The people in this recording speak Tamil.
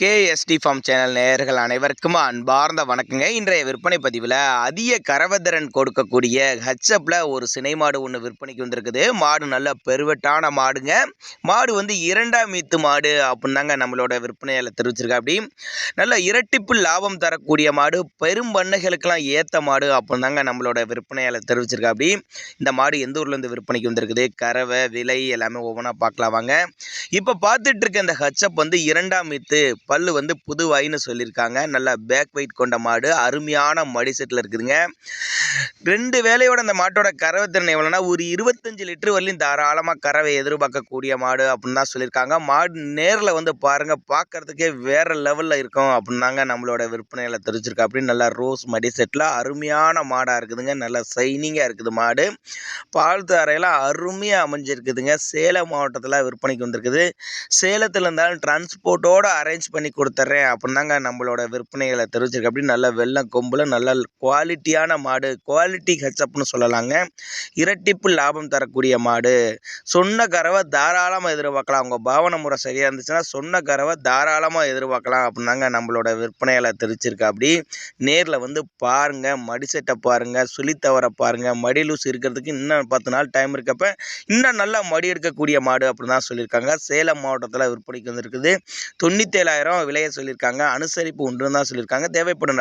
கேஎஸ்டி ஃபார்ம் சேனல் நேயர்கள் அனைவருக்கும் அன்பார்ந்த வணக்கங்க. இன்றைய விற்பனை பதிவில் அதிக கரவதரன் கொடுக்கக்கூடிய ஹச்சப்பில் ஒரு சினை மாடு ஒன்று விற்பனைக்கு வந்திருக்குது. மாடு நல்ல பெருவெட்டான மாடுங்க. மாடு வந்து இரண்டாம் மீத்து மாடு அப்படின்னாங்க நம்மளோட விற்பனையில் தெரிவிச்சிருக்கா அப்படி நல்ல இரட்டிப்பு லாபம் தரக்கூடிய மாடு பெரும் பண்ணைகளுக்கெல்லாம் ஏற்ற மாடு அப்படின்னாங்க நம்மளோட விற்பனையில் தெரிவிச்சிருக்கா அப்படி இந்த மாடு எந்த ஊர்லேருந்து விற்பனைக்கு வந்திருக்குது? கறவை விலை எல்லாமே ஒவ்வொன்றா பார்க்கலாம் வாங்க. இப்போ பார்த்துட்டு இருக்க இந்த ஹச்சப் வந்து இரண்டாம் மீத்து பல்லு வந்து புது வாயின்னு சொல்லியிருக்காங்க. நல்லா பேக் வெயிட் கொண்ட மாடு. அருமையான மடி செட்டில் இருக்குதுங்க. ரெண்டு வேலையோட அந்த மாட்டோட கறவை திறன் எவ்வளோனா ஒரு இருபத்தஞ்சு லிட்டர் வரலையும் தாராளமாக கறவை எதிர்பார்க்கக்கூடிய மாடு அப்படின்னு தான் சொல்லியிருக்காங்க. மாடு நேரில் வந்து பாருங்கள் பார்க்கறதுக்கே வேறு லெவலில் இருக்கும் அப்படின்னாங்க நம்மளோட விற்பனையில் தெரிஞ்சிருக்கா அப்படின்னு நல்லா ரோஸ் மடி செட்டில் அருமையான மாடாக இருக்குதுங்க. நல்லா சைனிங்காக இருக்குது மாடு. பால் தரையெல்லாம் அருமையாக அமைஞ்சிருக்குதுங்க. சேலம் மாவட்டத்தில் விற்பனைக்கு வந்திருக்குது. சேலத்தில் இருந்தாலும் டிரான்ஸ்போர்ட்டோடு அரேஞ்ச் பண்ணி கொடுத்துட்றேன் அப்படின்னாங்க நம்மளோட விற்பனைகளை தெரிவிச்சிருக்கு அப்படின்னு நல்ல வெள்ளம் கொம்பில் நல்ல குவாலிட்டியான மாடு குவாலிட்டி ஹெச்சப்னு சொல்லலாங்க. இரட்டிப்பு லாபம் தரக்கூடிய மாடு. சொன்ன கறவை தாராளமாக எதிர்பார்க்கலாம். அவங்க பாவனை முறை சரியாக இருந்துச்சுன்னா சொன்ன கறவை தாராளமாக எதிர்பார்க்கலாம் அப்படின்னாங்க நம்மளோட விற்பனைகளை தெரிவிச்சிருக்கு அப்படி நேரில் வந்து பாருங்கள் மடிசெட்டை பாருங்கள் சுழித்தவரை பாருங்கள் மடி லூஸ் இருக்கிறதுக்கு இன்னும் பத்து நாள் டைம் இருக்கப்ப இன்னும் நல்லா மடி எடுக்கக்கூடிய மாடு அப்படின்னு தான் சொல்லியிருக்காங்க. சேலம் மாவட்டத்தில் விற்பனைக்கு வந்துருக்குது. தொண்ணூற்றேழாயிரம் நேரம் விலையை சொல்லியிருக்காங்க அனுசரிப்பு ஒன்று தான் சொல்லியிருக்காங்க தேவைப்படும்